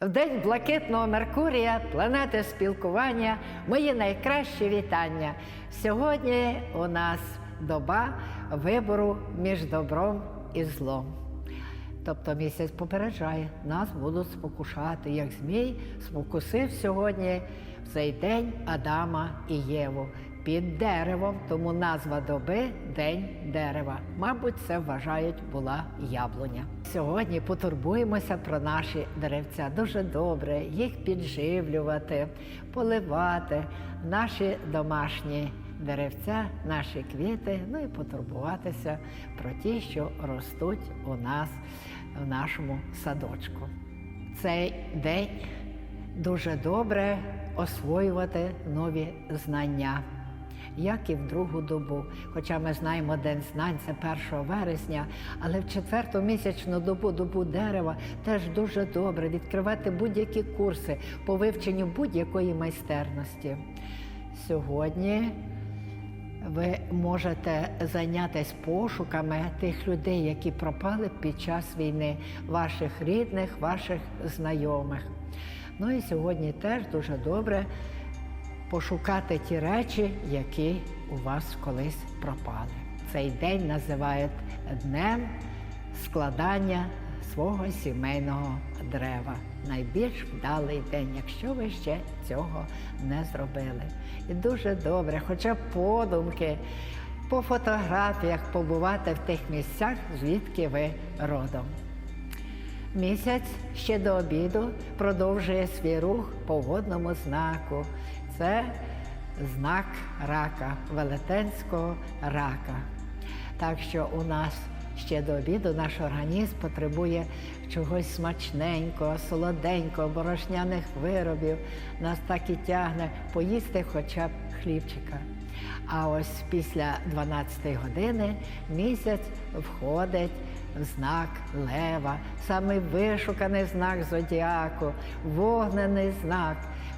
В день блакитного Меркурія, планети спілкування, мої найкращі вітання. Сьогодні у нас доба вибору між добром і злом. Тобто місяць попереджає, нас будуть спокушати, як змій спокусив сьогодні в цей день Адама і Єву під деревом, тому назва доби День дерева. Мабуть, це вважають була яблуня. Сьогодні потурбуємося про наші деревця. Дуже добре їх підживлювати, поливати, наші домашні деревця, наші квіти, ну і потурбуватися про ті, що ростуть у нас в нашому садочку. Цей день дуже добре освоювати нові знання, як і в другу добу. Хоча ми знаємо День знань це 1 вересня, але в четверту місячну добу, добу дерева, теж дуже добре відкривати будь-які курси по вивченню будь-якої майстерності. Сьогодні ви можете зайнятися пошуками тих людей, які пропали під час війни, ваших рідних, ваших знайомих. Ну і сьогодні теж дуже добре пошукати ті речі, які у вас колись пропали. Цей день називають днем складання свого сімейного дерева. Найбільш вдалий день, якщо ви ще цього не зробили. І дуже добре, хоча б подумки, по фотографіях побувати в тих місцях, звідки ви родом. Місяць ще до обіду продовжує свій рух по водному знаку. Це знак рака, велетенського рака. Так що у нас ще до обіду наш організм потребує чогось смачненького, солоденького, борошняних виробів. Нас так і тягне поїсти хоча б хлібчика. А ось після 12 години місяць входить в знак лева, самий вишуканий знак зодіаку, вогнений знак.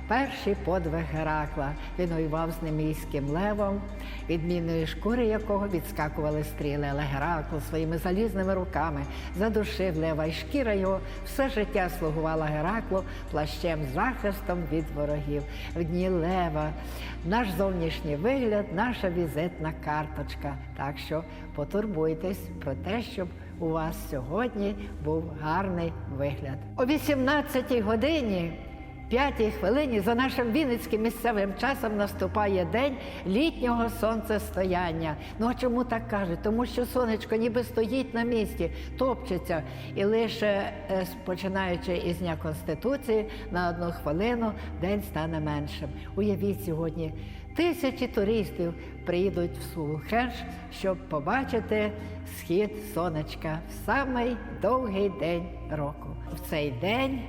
Перший подвиг Геракла. Він воював з немійським левом, відмінної шкури якого відскакували стріли. Але Геракл своїми залізними руками задушив лева, і шкіра його все життя слугувала Гераклу плащем захистом від ворогів. В дні лева наш зовнішній вигляд, наша візитна карточка. Так що потурбуйтесь про те, щоб у вас сьогодні був гарний вигляд. О 18 годині. П'ятій хвилині за нашим вінницьким місцевим часом наступає день літнього сонцестояння. Ну а чому так кажуть? Тому що сонечко ніби стоїть на місці, топчеться, і лише е, починаючи із Дня Конституції на одну хвилину день стане меншим. Уявіть сьогодні. Тисячі туристів приїдуть в Сулхеш, щоб побачити схід сонечка в самий довгий день року. В цей день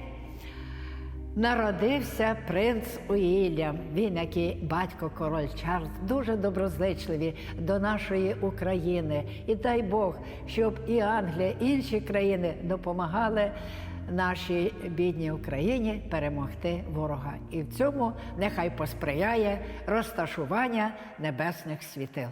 Народився принц Уільям. Він, як і батько король Чарльз, дуже доброзичливі до нашої України. І дай Бог, щоб і Англія, і інші країни допомагали нашій бідній Україні перемогти ворога. І в цьому нехай посприяє розташування небесних світил.